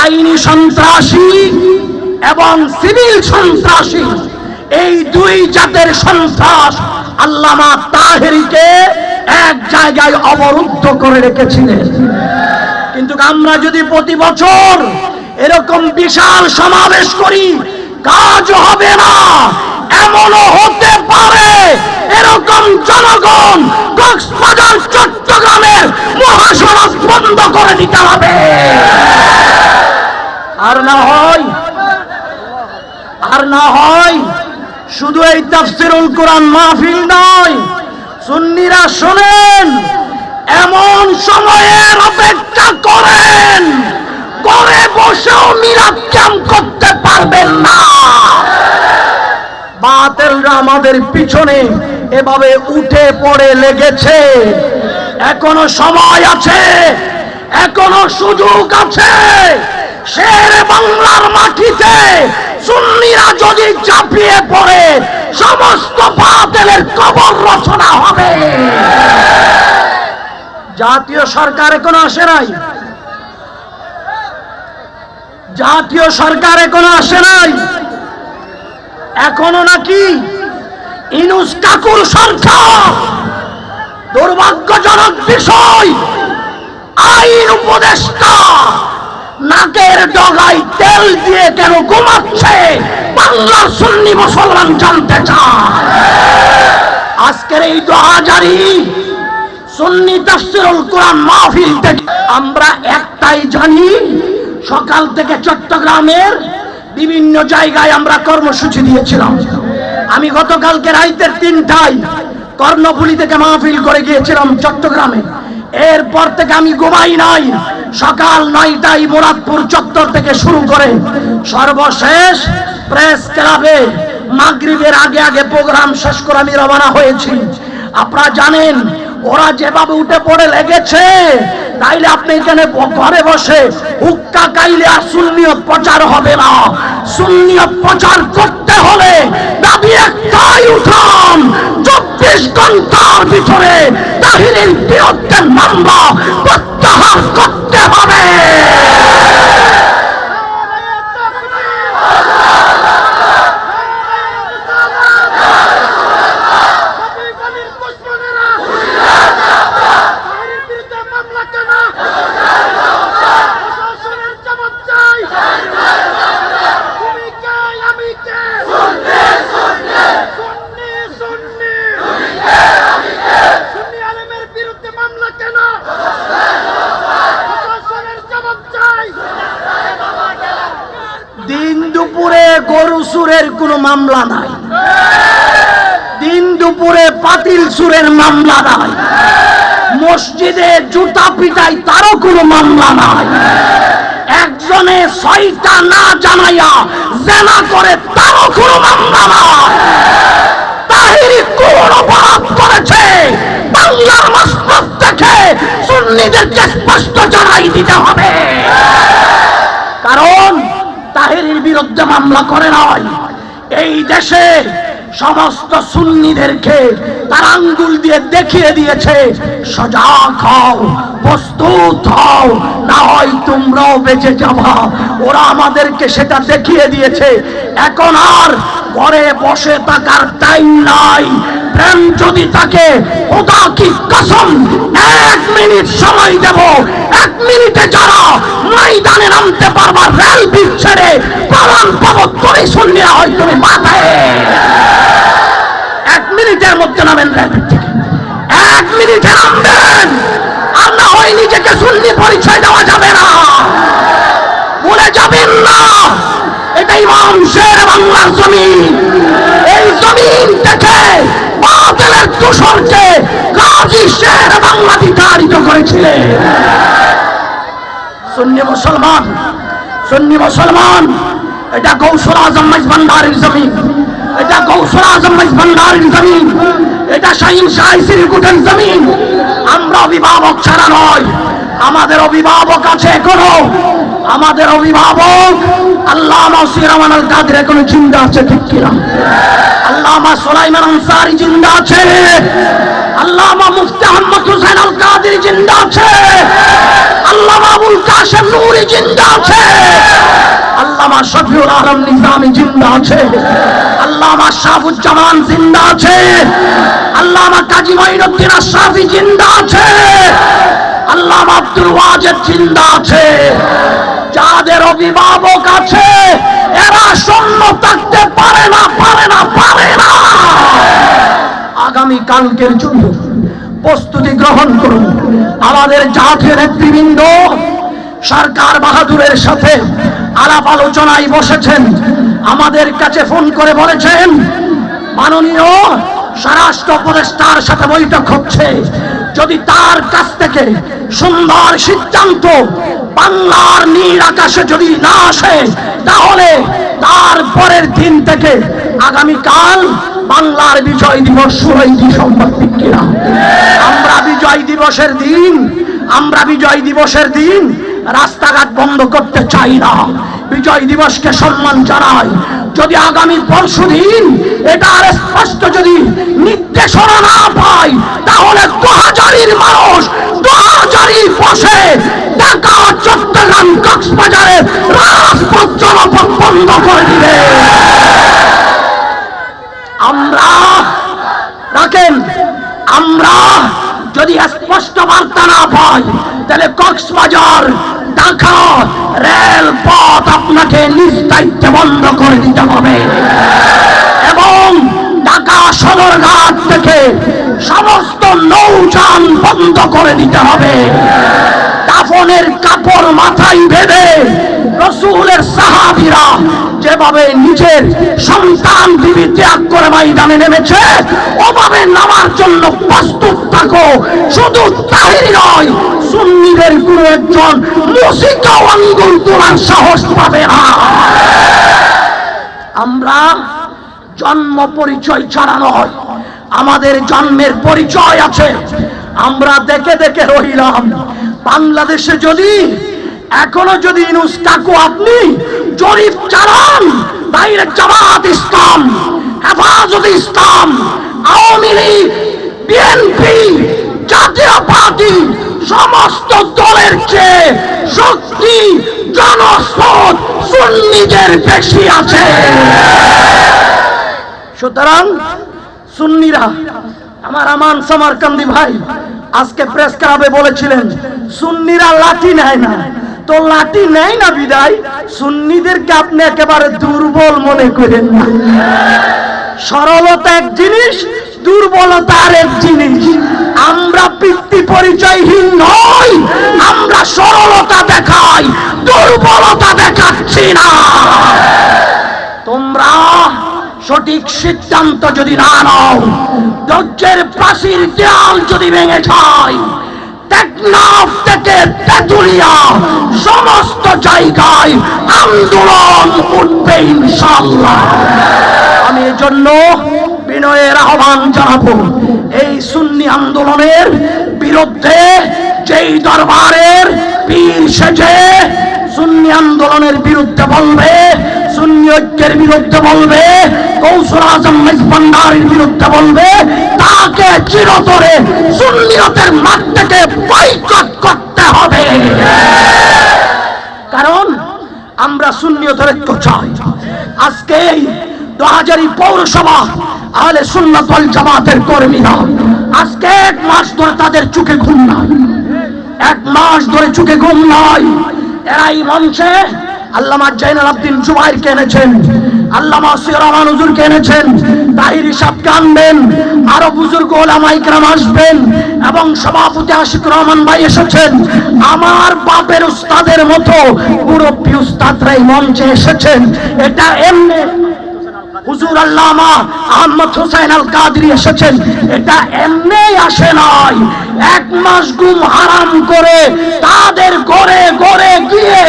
আইনি সন্ত্রাসী এবং সিভিল সন্ত্রাসী, এই দুই জাতের সন্ত্রাস আল্লামা তাহেরিকে এক জায়গায় অবরুদ্ধ করে রেখেছিলেন। কিন্তু আমরা যদি প্রতি বছর এরকম বিশাল সমাবেশ করি, কাজ হবে না, এমনও হতে পারে এরকম জনগণ কক্সবাজার, চট্টগ্রামের মহাসড়ক বন্ধ করে দিতে হবে। আর না হয়, আর না হয়, শুধু এই তাফসিরুল কোরআন মাহফিল নয়, সুন্নিরা শোনেন, এমন সময়ের অপেক্ষা করেন করে বসেও মিলাদ ক্যাম্প করতে পারবেন না। বাতেলরা আমাদের পিছনে এভাবে উঠে পড়ে লেগেছে। এখনও সময় আছে, এখনও সুযোগ আছে। শের বাংলার মাটিতে সুন্নিরা যদি চাপিয়ে পড়ে, সমস্ত বাতেলের কবর রচনা হবে। জাতীয় সরকার এখনও আসে নাই। জাতীয় সরকার কোনো আসে নাই। এখনও নাকি ইনুস কাকুর সরকার দুর্ভাগ্যজনক বিষয়, আইন উপদেষ্টা নাকের ডগায় তেল দিয়ে কেন ঘুমাচ্ছে? বাংলার সুন্নি মুসলমান জানতে চায়। আজকের এই দোহাজারি সুন্নি তাফসিরুল কোরআন মাহফিল থেকে আমরা একটাই জানি, সকাল থেকে চট্টগ্রামের বিভিন্ন জায়গায় আমরা কর্মসূচি দিয়েছিলাম। আমি গতকালকে রাইতের তিনটায় কর্ণফুলি থেকে মাহফিল করে গিয়েছিলাম চট্টগ্রামে। এরপর থেকে আমি ঘুমাই নাই। সকাল নয়টায় মুরাদপুর চত্বর থেকে শুরু করে সর্বশেষ প্রেস ক্লাবে মাগরিবের আগে আগে প্রোগ্রাম শেষ করে আমি রওনা হয়েছি। আপনারা জানেন, ওরা যেভাবে উঠে পড়ে লেগেছে তাইলে আপনি এখানে ঘরে বসে হুক্কা কাইলে আর সুন্নিয়ত প্রচার হবে না। সুন্নিয়ত প্রচার করতে হলে দাবি একটাই উঠান, চব্বিশ ঘণ্টার ভিতরে তাহিরের বিরুদ্ধে মামলা প্রত্যাহার করতে হবে হাবিবানির দুশ্মনেরা তাহিরের বিরুদ্ধে মামলা কেন প্রশাসনের জবাব চাই তুমি কে আমি কে সুন্নি সুন্নি সুন্নি আলেমের বিরুদ্ধে মামলা কেন প্রশাসনের জবাব চাই দিন দুপুরে গরু সুরের কোনো মামলা নাই। দিন দুপুরে পাতিল সুরের মামলা নাই। মসজিদে জুতা পিটাই তারও কোনো মামলা নাই। একজনে ছয়টা না জানাইয়া জেনা করে তারও কোনো মামলা নাই। তাহিরি কোন অপরাধ করেছে? বাংলার মাসপথ থেকে সুন্নিদেরকে স্পষ্ট জানাই দিতে হবে। কারণ তাহেরির বিরুদ্ধে মামলা করে নয় এই দেশে সমস্ত সুন্নিদেরকে তার আঙ্গুল দিয়ে দেখিয়ে দিয়েছে, সজাগ হও, প্রস্তুত হও, না হয় তোমরাও বেঁচে যাবা। ওরা আমাদেরকে সেটা দেখিয়ে দিয়েছে। এখন আর ঘরে বসে থাকার টাইম নাই। প্রেম যদি থাকে ওটা কি কসম, এক মিনিট সময় দেব। এক মিনিটে যারা ময়দানে নামতে পারবা রেল বিট ছেড়ে প্রমাণ পাবো তুমি শুনলে হয় তুমি মাথায়। এক মিনিটের মধ্যে নামেন রেল এক মিনিটে নামবেন। আর না হয় নিজেকে শুনলি পরিচয় দেওয়া যাবে না। ভুলে যাবেন না। এটা ইমাম শের বাংলার জমিন। এই জমিন থেকে বাতিলের দূষণকে গাজী শের বাংলা বিতাড়িত করেছিলেন। সুন্নি মুসলমান সুন্নি মুসলমান, এটা কৌশল আজম জমিন। এটা কৌশল আজম ভান্ডারের জমিন। এটা শাহিন শাহী শ্রীকুটের জমিন। আমরা অভিভাবক ছাড়া নয়, আমাদের অভিভাবক আছে এখনও। আমাদের অভিভাবক আল্লাহ সিরামান আল কাদের এখন জিন্দা আছে ঠিক কিনা? আল্লামা সোলাইমান আনসারি জিন্দা আছে। আল্লামা মুফতি আহমদ হুসেন আল কাদের জিন্দা আছে। আল্লামা আবুল কাশেম নূরি জিন্দা আছে। আলম নিজামি জিন্দা আছে। আল্লামা শাহুজ্জামান জিন্দা আছে। আল্লামা কাজী আশরাফি জিন্দা আছে। আল্লামা আব্দুল ওয়াজেদ জিন্দা আছে। যাদের অভিভাবক আছে, এরা শূন্য থাকতে পারে না পারে না পারে না। আগামী কালকের জন্য প্রস্তুতি গ্রহণ করুন। আমাদের জাতীয় নেতৃবৃন্দ, সরকার বাহাদুরের সাথে আলাপ আলোচনায় বসেছেন। আমাদের কাছে ফোন করে বলেছেন, মাননীয় স্বরাষ্ট্র উপদেষ্টার সাথে বৈঠক হচ্ছে। যদি তার কাছ থেকে সুন্দর সিদ্ধান্ত বাংলার নীল আকাশে যদি না আসে, তাহলে তার পরের দিন থেকে আগামীকাল বাংলার বিজয় দিবস ষোলোই ডিসেম্বর আমরা বিজয় দিবসের দিন, আমরা বিজয় দিবসের দিন রাস্তাঘাট বন্ধ করতে চাই না। বিজয় দিবসকে সম্মান জানাই। যদি আগামী পরশু দিন এটার স্পষ্ট যদি নির্দেশনা না পাই, তাহলে দু হাজারির মানুষ দু হাজারি বসে ঢাকা, চট্টগ্রাম, কক্সবাজারে রাজপথ জনপথ বন্ধ করে দিবে। আমরা রাখেন, আমরা যদি স্পষ্ট বার্তা না পাই তাহলে কক্সবাজার, ঢাকা রেল পথ আপনাকে নিজ দায়িত্বে বন্ধ করে দিতে হবে। এবং ঢাকা সদরঘাট থেকে সমস্ত নৌযান বন্ধ করে দিতে হবে। দাফনের কাপড় মাথায় বেঁধে রসুলের সাহাবিরা যেভাবে নিজের সন্তান বিবি ত্যাগ করে ময়দানে নেমেছে, ওভাবে নামার জন্য প্রস্তুত থাকো। শুধু তাই নয় সুন্নিদের কোনো একজন আঙ্গুল তোলার সাহস পাবে না। আমরা জন্ম পরিচয় ছাড়া নয়, আমাদের জন্মের পরিচয় আছে। আমরা দেখে দেখে রহিলাম বাংলাদেশে যদি, এখনও যদি ইনুস আপনি জরিপ চালান বাইরে জামাত ইসলাম, হেফাজত ইসলাম, আওয়ামী লীগ, বিএনপি দলের চেয়ে শক্তি জনস্রোত সুন্নিদের বেশি আছে। সুতরাং সুন্নিরা, আমার আমান সামারকান্দি ভাই, আজকে প্রেস ক্লাবে বলেছিলেন, সুন্নিরা লাঠি নেয় না। তো লাঠি নেয় না বিদায়, সুন্নিদেরকে আপনি একেবারে দুর্বল মনে করেন সরলতা এক জিনিস দুর্বলতা আর এক জিনিস। আমরা পিতৃ পরিচয়হীন নই, আমরা সরলতা দেখাই, দুর্বলতা দেখাচ্ছি না। তোমরা সঠিক সিদ্ধান্ত যদি না নাও, ধৈর্যের প্রাচীর দেয়াল যদি ভেঙে যায়, টেকনাফ থেকে তেতুলিয়া সমস্ত জায়গায় আন্দোলন উঠবে ইনশাল্লাহ আমি এজন্য বিনয়ের আহ্বান জানাব। এই সুন্নি আন্দোলনের বিরুদ্ধে যেই দরবারের পীর সেজে সুন্নি আন্দোলনের বিরুদ্ধে বলবে, সুন্নি ঐক্যের বিরুদ্ধে বলবে, কৌশল আজম মেজবান্ডারের বিরুদ্ধে বলবে, তাকে চিরতরে সুন্নিয়তের মাঠ থেকে বয়কট করতে হবে। কারণ আমরা সুন্নিয়তের ঐক্য চাই। আজকে এই দোহাজারি পৌরসভা আহলে সুন্নাত ওয়াল জামাতের কর্মীরা। আজকে এক মাস ধরে তাদের চোখে ঘুম নাই। এক মাস ধরে চোখে ঘুম নাই। এরা এই মঞ্চে আল্লামা জাইনাল আব্দিন জুবাইরকে এনেছেন, আল্লামা সিরামান হুজুরকে এনেছেন, তাহির সাহেবকে আনবেন, আরও বুজুর্গ ওলামা ইকরাম আসবেন এবং সভাপতি আশিক রহমান ভাই এসেছেন। আমার বাপের উস্তাদের মতো মুরব্বী উস্তাদরা এই মঞ্চে এসেছেন। এটা এমনি হুজুর আল্লামা আহমদ হোসেন আল কাদরি এসেছেন। এটা এমনি আসে নাই। এক মাস গুম হারাম করে তাদের গড়ে গড়ে গিয়ে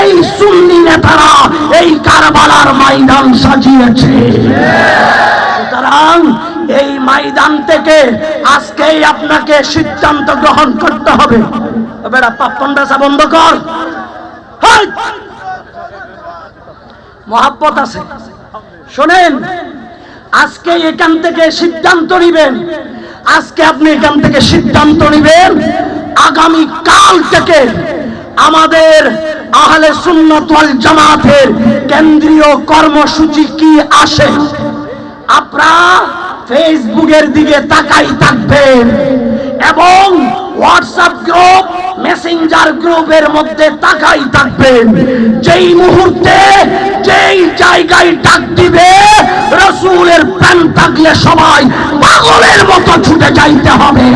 এই সুন্নি নেতারা এই কারবালার ময়দান সাজিয়েছে। সুতরাং এই ময়দান থেকে আজকেই আপনাকে সিদ্ধান্ত গ্রহণ করতে হবে। বেড়া পাপ্পন বেচা বন্ধ কর! মহাব্বত আছে। শোনেন, আজকে এখান থেকে সিদ্ধান্ত নিবেন। আজকে আপনি এখান থেকে সিদ্ধান্ত নিবেন, আগামী কাল থেকে আমাদের আহলে সুন্নাত ওয়াল জামাতের কেন্দ্রীয় কর্মসূচি কি আসে? আপনারা ফেসবুকের দিকে তাকাই থাকবেন এবং হোয়াটসঅ্যাপ গ্রুপ, মেসেঞ্জার গ্রুপের মধ্যে তাকাই থাকবেন। যেই মুহূর্তে, যেই জায়গায় রসুলের প্যান থাকলে সবাই পাগলের মতো ছুটে যাইতে হবে।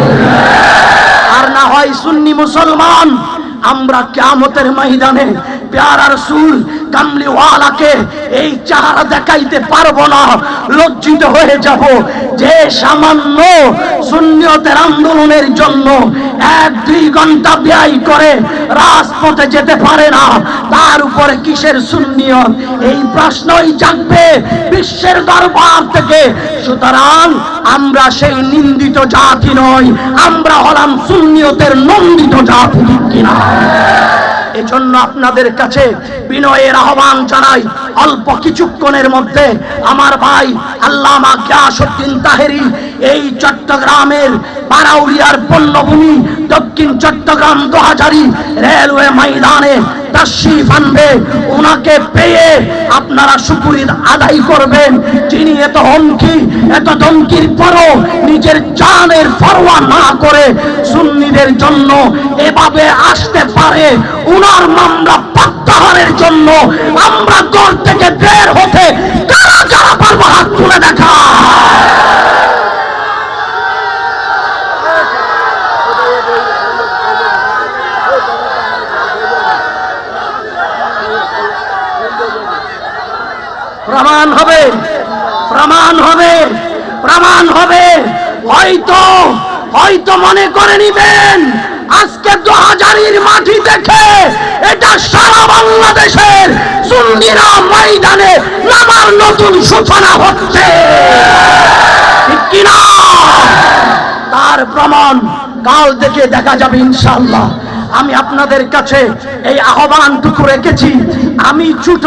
আর না হয় সুন্নি মুসলমান, আমরা কেমতের ময়দানে প্যারার রসুল কামলিওয়ালাকে এই চেহারা দেখাইতে পারব না। লজ্জিত হয়ে যাব যে সামান্য সুন্নিয়তের আন্দোলনের জন্য এক দুই ঘণ্টা ব্যয় করে রাজপথে যেতে পারে না। তার উপরে কিসের সুন্নিয়ত? এই প্রশ্নই জাগবে বিশ্বের দরবার থেকে। সুতরাং আমরা সেই নিন্দিত জাতি নই, আমরা হলাম সুন্নিয়তের নন্দিত জাতি কিনা? এজন্য আপনাদের কাছে বিনয়ের আহ্বান জানাই, অল্প কিছুক্ষণের মধ্যে আমার ভাই আল্লামা গিয়াসুদ্দিন তাহেরি এই চট্টগ্রামের বারাউলিয়ার পণ্যভূমি দক্ষিণ চট্টগ্রাম দোহাজারি রেলওয়ে ময়দানে তাশরিফ আনবে ওনাকে পেয়ে আপনারা শুকুরির আদায় করবেন। যিনি এত হুমকি, এত ধমকির পরও নিজের জানের পরোয়া না করে সুন্নিদের জন্য এভাবে আসতে পারে ওনার মামলা প্রত্যাহারের জন্য আমরা ঘর থেকে বের হতে কারা কারা পারব হাত তুলে দেখা প্রমাণ হবে প্রমাণ হবে প্রমাণ হবে হয়তো হয়তো মনে করে নিবেন, আজকে দু হাজারির মাটি দেখে এটা সারা বাংলাদেশের সুন্দিরা ময়দানে নামার নতুন সূচনা হচ্ছে। কিনা? তার প্রমাণ কাল থেকে দেখা যাবে ইনশাল্লাহ আমি আপনাদের কাছে এই আহ্বানটুকু রেখেছি। আমি ছোট,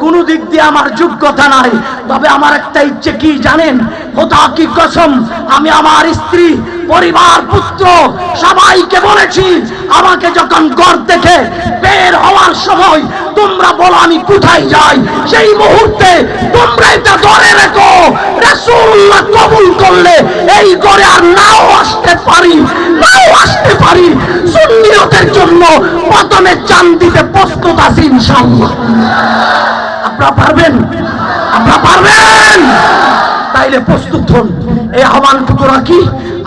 কোনো দিক দিয়ে আমার যোগ্যতা নাই। তবে আমার একটা ইচ্ছে কি জানেন? কোথাও কি কসম, আমি আমার স্ত্রী, পরিবার, পুত্র সবাইকে বলেছি, আমাকে যখন ঘর থেকে বের হওয়ার সময় তোমরা বলো, আমি কোথায় যাই? সেই মুহূর্তে তোমরা এটা ধরে রেখো। রাসূলুল্লাহ কবুল করলে এই করে আর নাও আসতে পারি, নাও আসতে পারি। সুন্নিয়তের জন্য প্রথমে চান দিতে প্রস্তুত আছি ইনশাআল্লাহ। আপনারা পারবেন? আপনারা পারবেন? তাইলে প্রস্তুত হন। এই আহ্বানটুকু রাখি,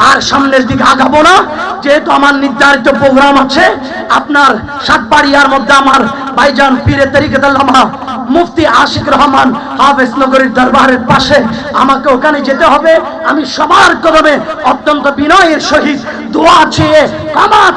আর সামনের দিকে আগাবো না। যেহেতু আমার নির্ধারিত প্রোগ্রাম আছে, আপনার সাতবাড়িয়ার মধ্যে আমার ভাইজান পীরে তরিকতাল্লামা মুফতি আশিক রহমান হাফেজ নগরীর দরবারের পাশে আমাকে ওখানে যেতে হবে। আমি সবার কদমে অত্যন্ত বিনয়ের সহিত দোয়া চেয়ে কামাত